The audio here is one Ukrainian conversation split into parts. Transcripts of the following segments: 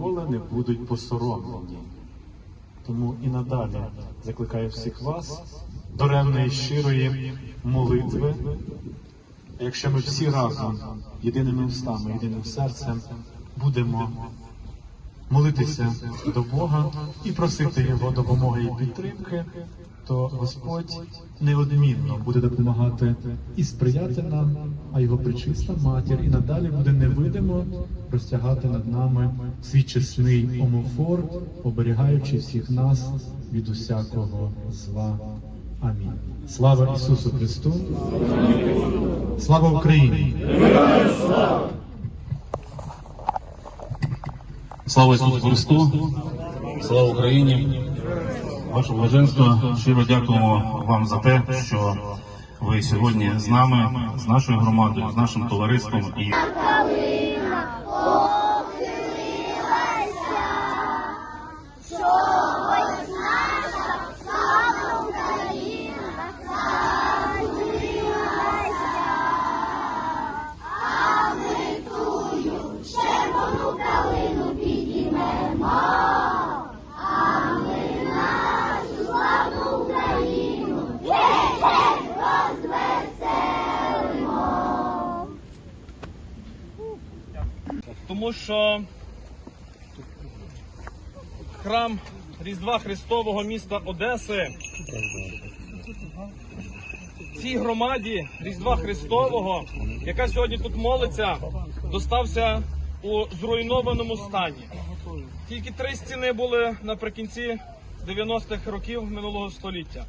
ніколи не будуть посоромлені. Тому і надалі закликаю всіх вас до ревної щирої молитви. Якщо ми всі разом, єдиними устами, єдиним серцем, будемо молитися до Бога і просити Його допомоги і підтримки, то Господь неодмінно буде допомагати і сприяти нам, а його причиста матір і надалі буде невидимо розтягати над нами свій чесний омофор, оберігаючи всіх нас від усякого зла. Амінь. Слава Ісусу Христу! Слава Україні! Слава Ісусу Христу! Слава Україні! Ваше блаженство, щиро дякуємо вам за те, що ви сьогодні з нами, з нашою громадою, з нашим товариством і тому що храм Різдва Христового міста Одеси цій громаді Різдва Христового, яка сьогодні тут молиться, достався у зруйнованому стані. Тільки три стіни були наприкінці 90-х років минулого століття.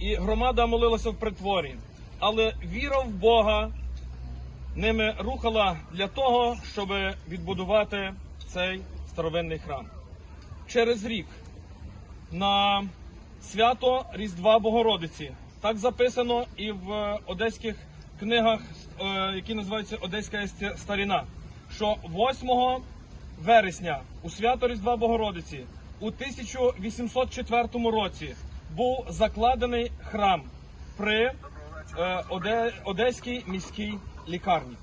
І громада молилася в притворі. Але віра в Бога ними рухала для того, щоб відбудувати цей старовинний храм. Через рік на свято Різдва Богородиці так записано і в одеських книгах, е, які називаються Одеська старіна, що 8 вересня у свято Різдва Богородиці у 1804 році був закладений храм при е, Оде- Одеській міській лікарні.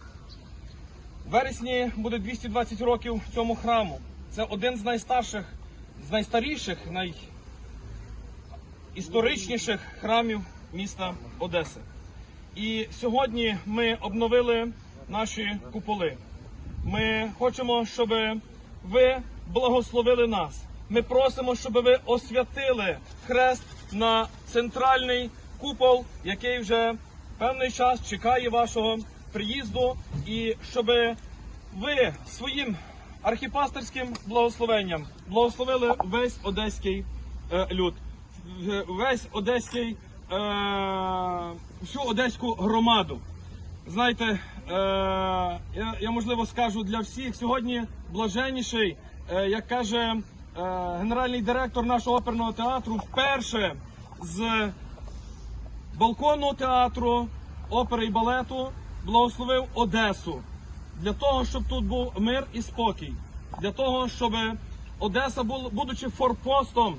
В вересні буде 220 років цьому храму. Це один з найстарших, з найстаріших, найісторичніших храмів міста Одеси. І сьогодні ми обновили наші куполи. Ми хочемо, щоб ви благословили нас. Ми просимо, щоб ви освятили хрест на центральний купол, який вже певний час чекає вашого приїзду, і щоб ви своїм архіпастерським благословенням благословили весь одеський е, люд, весь одеський, е, всю одеську громаду. Знаєте, е, я, я можливо скажу для всіх сьогодні блаженніший, е, як каже е, генеральний директор нашого оперного театру, вперше з балконного театру, опери і балету благословив Одесу для того, щоб тут був мир і спокій, для того, щоб Одеса, будучи форпостом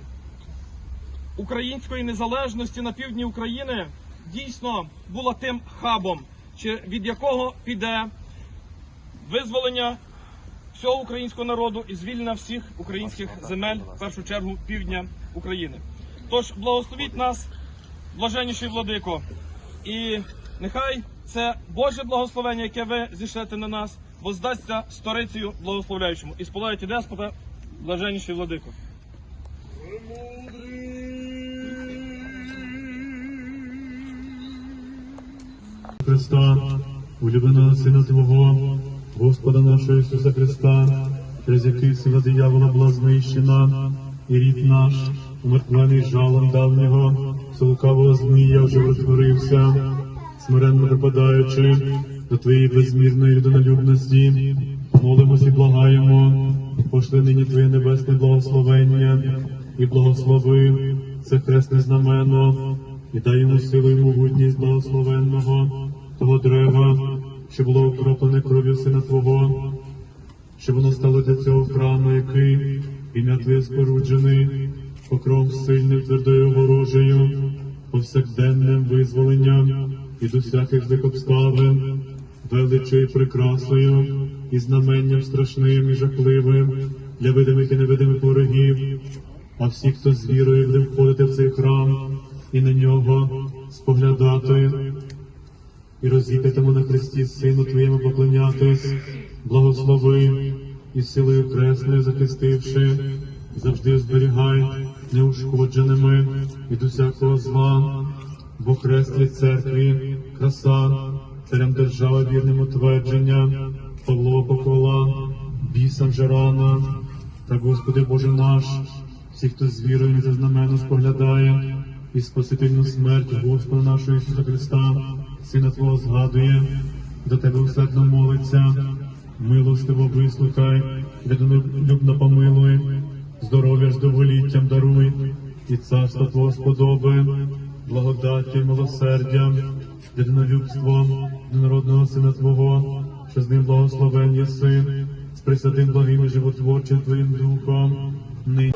української незалежності на півдні України, дійсно була тим хабом, від якого піде визволення всього українського народу і звільнення всіх українських земель, в першу чергу півдня України. Тож благословіть нас, блаженніший владико, і нехай це Боже благословення, яке ви зійшлете на нас, воздасться сторицею благословляючому. І сполаєте деспота, блаженніший владико. Христа, улюбленого Сина Твого, Господа нашого Ісуса Христа, через який сила диявола була знищена, і рід наш, умертвений жалом давнього, з змія вже розтворився, смиренно припадаючи до Твоєї безмірної людинолюбності, молимось і благаємо, пошли нині Твоє небесне благословення і благослови це хресне знамено, і дай йому силу і могутність благословенного того древа, що було окроплене кров'ю сина Твого, щоб воно стало для цього храму, який ім'я Твоє споруджений, покров сильним твердою ворожею, повсякденним визволенням від усяких злих обставин, величою і прекрасою, і знаменням страшним і жахливим, для видимих і невидимих ворогів, а всі, хто з вірою буде входити в цей храм і на нього споглядати, і розіп'ятому на Христі Сину Твоєму поклонятись, благослови і силою кресною захистивши, завжди зберігай неушкодженими від усякого зла, бо хрест церкві, краса, царям держава вірним утвердження, Павло похвала, бісам же рана, та Господи Боже наш, всі, хто з вірою не за знаменно споглядає, і спасительну смерть Господа нашого Ісуса Христа, Сина Твого згадує, до Тебе усердно молиться, милостиво вислухай, любно помилуй, здоров'я з довголіттям даруй, і царство Твого сподоби, благодаттю милосердям, єдинолюбством народного Сина Твого, що з ним благословен син, з присвятим благим і животворчим Твоїм Духом. Нині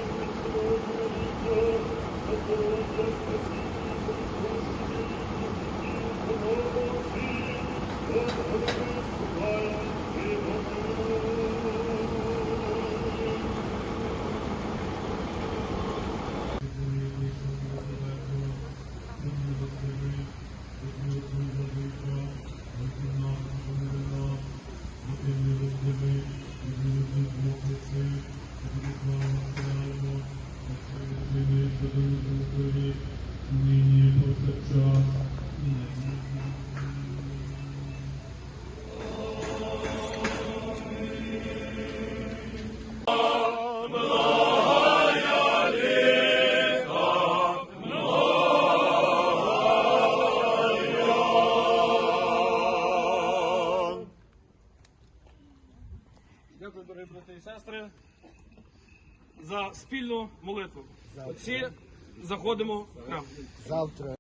брати і сестри, за спільну молитву. Всі заходимо в храм. Завтра